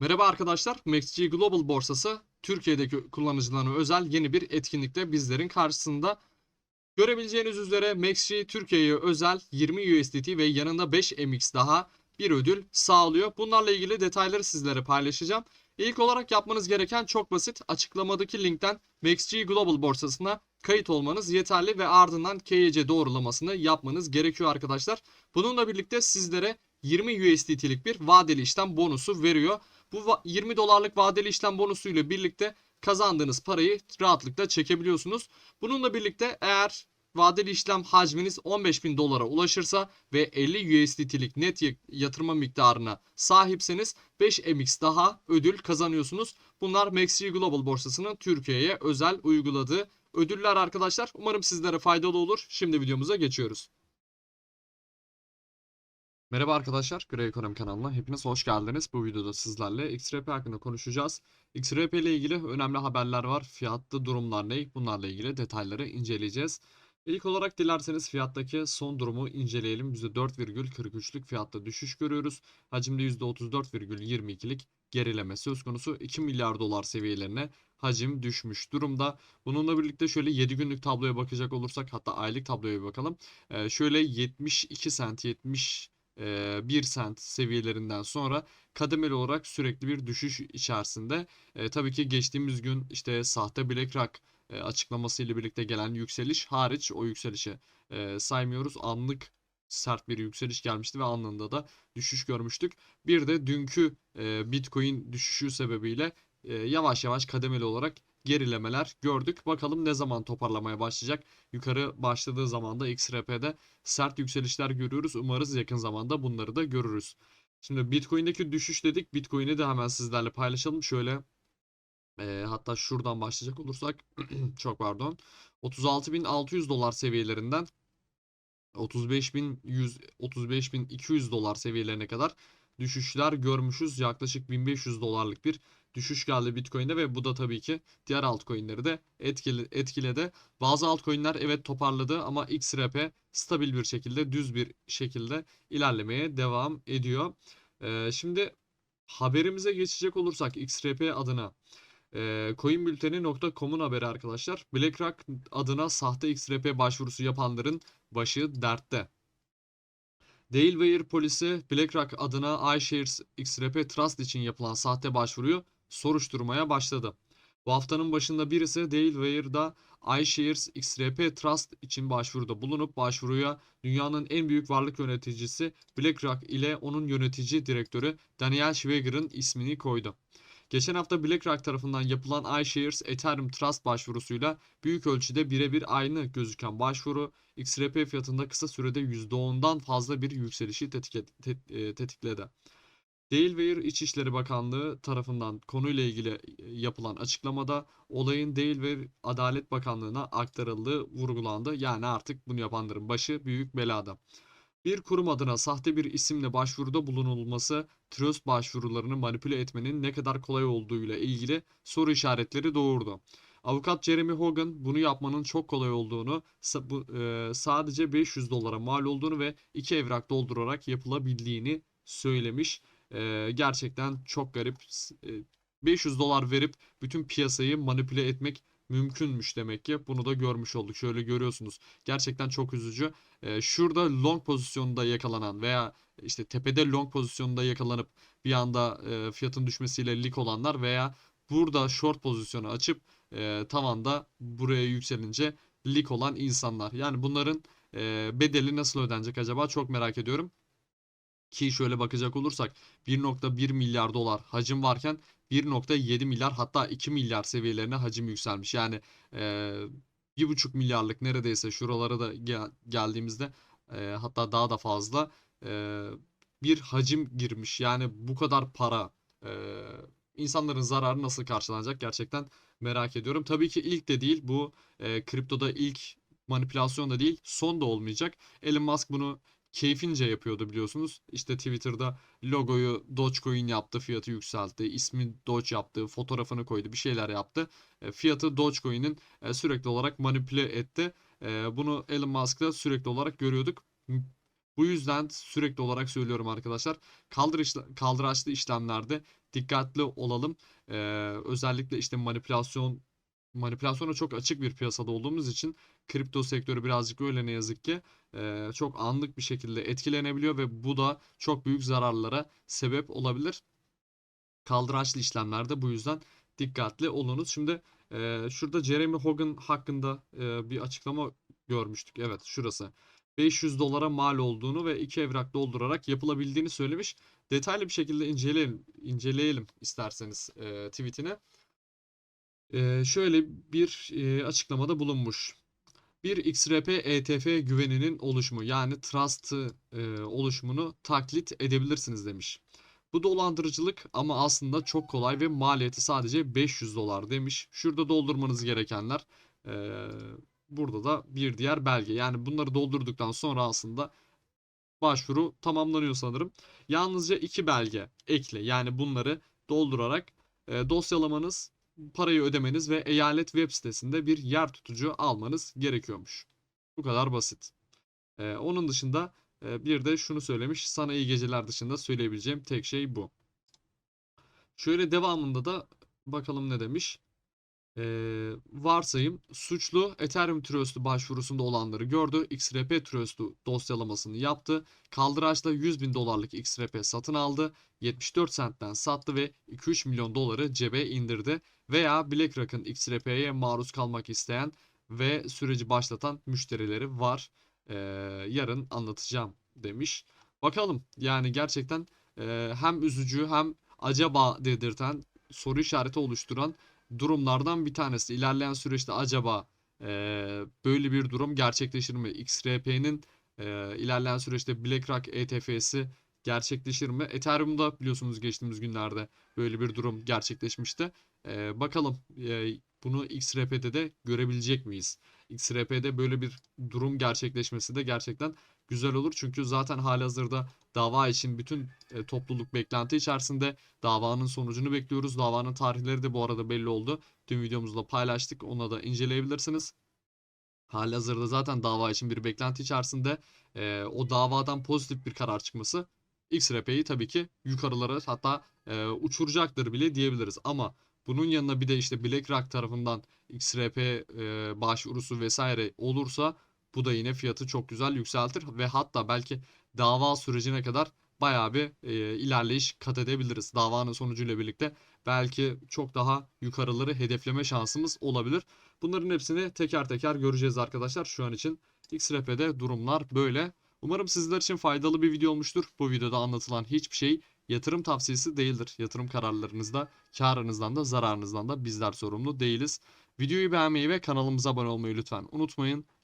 Merhaba arkadaşlar, MaxG Global borsası Türkiye'deki kullanıcılarına özel yeni bir etkinlikle bizlerin karşısında. Görebileceğiniz üzere MaxG Türkiye'ye özel 20 USDT ve yanında 5 MX daha bir ödül sağlıyor. Bunlarla ilgili detayları sizlere paylaşacağım. İlk olarak yapmanız gereken çok basit. Açıklamadaki linkten MaxG Global borsasına kayıt olmanız yeterli ve ardından KYC doğrulamasını yapmanız gerekiyor arkadaşlar. Bununla birlikte sizlere 20 USDT'lik bir vadeli işlem bonusu veriyor. Bu va- 20 dolarlık vadeli işlem bonusuyla birlikte kazandığınız parayı rahatlıkla çekebiliyorsunuz. Bununla birlikte eğer vadeli işlem hacminiz 15.000 dolara ulaşırsa ve 50 USDT'lik net yatırma miktarına sahipseniz 5 MX daha ödül kazanıyorsunuz. Bunlar MaxG Global borsasının Türkiye'ye özel uyguladığı ödüller arkadaşlar. Umarım sizlere faydalı olur. Şimdi videomuza geçiyoruz. Merhaba arkadaşlar, Grey Ekonomi kanalına hepiniz hoş geldiniz. Bu videoda sizlerle XRP hakkında konuşacağız. XRP ile ilgili önemli haberler var. Fiyatta durumlar ne? Bunlarla ilgili detayları inceleyeceğiz. İlk olarak dilerseniz fiyattaki son durumu inceleyelim. %4,43'lük fiyatta düşüş görüyoruz. Hacimde %34,22'lik gerileme söz konusu. 2 milyar dolar seviyelerine hacim düşmüş durumda. Bununla birlikte şöyle 7 günlük tabloya bakacak olursak hatta aylık tabloya bir bakalım. Ee, şöyle 72 sent 70 e, 1 sent seviyelerinden sonra kademeli olarak sürekli bir düşüş içerisinde. E, tabii ki geçtiğimiz gün işte sahte BlackRock e, açıklaması ile birlikte gelen yükseliş hariç o yükselişi e, saymıyoruz. Anlık sert bir yükseliş gelmişti ve anında da düşüş görmüştük. Bir de dünkü e, Bitcoin düşüşü sebebiyle e, yavaş yavaş kademeli olarak gerilemeler gördük. Bakalım ne zaman toparlamaya başlayacak. Yukarı başladığı zaman da XRP'de sert yükselişler görüyoruz. Umarız yakın zamanda bunları da görürüz. Şimdi Bitcoin'deki düşüş dedik. Bitcoin'i de hemen sizlerle paylaşalım. Şöyle e, hatta şuradan başlayacak olursak çok pardon. 36.600 dolar seviyelerinden 35.100 35.200 dolar seviyelerine kadar düşüşler görmüşüz. Yaklaşık 1500 dolarlık bir düşüş geldi Bitcoin'de ve bu da tabii ki diğer altcoin'leri de etkili, etkiledi. Bazı altcoin'ler evet toparladı ama XRP stabil bir şekilde düz bir şekilde ilerlemeye devam ediyor. Ee, şimdi haberimize geçecek olursak XRP adına e, coinbülteni.com'un haberi arkadaşlar. BlackRock adına sahte XRP başvurusu yapanların başı dertte. Delaware polisi BlackRock adına iShares XRP Trust için yapılan sahte başvuruyu soruşturmaya başladı. Bu haftanın başında birisi Delaware'da iShares XRP Trust için başvuruda bulunup başvuruya dünyanın en büyük varlık yöneticisi BlackRock ile onun yönetici direktörü Daniel Schweiger'ın ismini koydu. Geçen hafta BlackRock tarafından yapılan iShares Ethereum Trust başvurusuyla büyük ölçüde birebir aynı gözüken başvuru XRP fiyatında kısa sürede %10'dan fazla bir yükselişi e, tetikledi. Delaware İçişleri Bakanlığı tarafından konuyla ilgili e, yapılan açıklamada olayın Delaware Adalet Bakanlığı'na aktarıldığı vurgulandı. Yani artık bunu yapanların başı büyük belada. Bir kurum adına sahte bir isimle başvuruda bulunulması trust başvurularını manipüle etmenin ne kadar kolay olduğuyla ilgili soru işaretleri doğurdu. Avukat Jeremy Hogan bunu yapmanın çok kolay olduğunu, e, sadece 500 dolara mal olduğunu ve iki evrak doldurarak yapılabildiğini söylemiş. E, gerçekten çok garip. S- e, 500 dolar verip bütün piyasayı manipüle etmek mümkünmüş demek ki. Bunu da görmüş olduk. Şöyle görüyorsunuz. Gerçekten çok üzücü. E, şurada long pozisyonda yakalanan veya işte tepede long pozisyonda yakalanıp bir anda e, fiyatın düşmesiyle lik olanlar veya burada short pozisyonu açıp e, tavanda buraya yükselince lik olan insanlar. Yani bunların e, bedeli nasıl ödenecek acaba çok merak ediyorum. Ki şöyle bakacak olursak 1.1 milyar dolar hacim varken 1.7 milyar hatta 2 milyar seviyelerine hacim yükselmiş. Yani e, 1.5 milyarlık neredeyse şuralara da gel- geldiğimizde e, hatta daha da fazla e, bir hacim girmiş. Yani bu kadar para e, insanların zararı nasıl karşılanacak gerçekten merak ediyorum. Tabii ki ilk de değil bu e, kriptoda ilk manipülasyon da değil son da olmayacak. Elon Musk bunu keyfince yapıyordu biliyorsunuz. İşte Twitter'da logoyu Dogecoin yaptı, fiyatı yükseltti. ismi Doge yaptı, fotoğrafını koydu, bir şeyler yaptı. E, fiyatı Dogecoin'in e, sürekli olarak manipüle etti. E, bunu Elon Musk'ta sürekli olarak görüyorduk. Bu yüzden sürekli olarak söylüyorum arkadaşlar. Kaldırış, kaldıraçlı işlemlerde dikkatli olalım. Ee, özellikle işte manipülasyon manipülasyona çok açık bir piyasada olduğumuz için kripto sektörü birazcık öyle ne yazık ki e, çok anlık bir şekilde etkilenebiliyor ve bu da çok büyük zararlara sebep olabilir. Kaldıraçlı işlemlerde bu yüzden dikkatli olunuz. Şimdi e, şurada Jeremy Hogan hakkında e, bir açıklama görmüştük. Evet şurası. 500 dolara mal olduğunu ve iki evrak doldurarak yapılabildiğini söylemiş. Detaylı bir şekilde inceleyelim, inceleyelim isterseniz e, tweetini. E, şöyle bir e, açıklamada bulunmuş. Bir XRP ETF güveninin oluşumu yani trust e, oluşumunu taklit edebilirsiniz demiş. Bu dolandırıcılık ama aslında çok kolay ve maliyeti sadece 500 dolar demiş. Şurada doldurmanız gerekenler e, burada da bir diğer belge. Yani bunları doldurduktan sonra aslında başvuru tamamlanıyor sanırım. Yalnızca iki belge ekle. Yani bunları doldurarak dosyalamanız, parayı ödemeniz ve eyalet web sitesinde bir yer tutucu almanız gerekiyormuş. Bu kadar basit. E, onun dışında e, bir de şunu söylemiş. Sana iyi geceler dışında söyleyebileceğim tek şey bu. Şöyle devamında da bakalım ne demiş. Ee, varsayım suçlu Ethereum Trust'u başvurusunda olanları gördü. XRP Trust'u dosyalamasını yaptı. Kaldıraçla 100 bin dolarlık XRP satın aldı. 74 centten sattı ve 2-3 milyon doları cebe indirdi. Veya BlackRock'ın XRP'ye maruz kalmak isteyen ve süreci başlatan müşterileri var. Ee, yarın anlatacağım demiş. Bakalım yani gerçekten e, hem üzücü hem acaba dedirten soru işareti oluşturan durumlardan bir tanesi. İlerleyen süreçte acaba e, böyle bir durum gerçekleşir mi? XRP'nin e, ilerleyen süreçte BlackRock ETF'si gerçekleşir mi? Ethereum'da biliyorsunuz geçtiğimiz günlerde böyle bir durum gerçekleşmişti. E, bakalım e, bunu XRP'de de görebilecek miyiz? XRP'de böyle bir durum gerçekleşmesi de gerçekten güzel olur. Çünkü zaten halihazırda dava için bütün e, topluluk beklenti içerisinde davanın sonucunu bekliyoruz. Davanın tarihleri de bu arada belli oldu. Tüm videomuzda paylaştık. Ona da inceleyebilirsiniz. Halihazırda zaten dava için bir beklenti içerisinde e, o davadan pozitif bir karar çıkması XRP'yi tabii ki yukarılara hatta e, uçuracaktır bile diyebiliriz. Ama bunun yanına bir de işte BlackRock tarafından XRP e, başvurusu vesaire olursa bu da yine fiyatı çok güzel yükseltir ve hatta belki dava sürecine kadar bayağı bir e, ilerleyiş kat edebiliriz. Davanın sonucuyla birlikte belki çok daha yukarıları hedefleme şansımız olabilir. Bunların hepsini teker teker göreceğiz arkadaşlar. Şu an için XRP'de durumlar böyle. Umarım sizler için faydalı bir video olmuştur. Bu videoda anlatılan hiçbir şey yatırım tavsiyesi değildir. Yatırım kararlarınızda, karınızdan da zararınızdan da bizler sorumlu değiliz. Videoyu beğenmeyi ve kanalımıza abone olmayı lütfen unutmayın.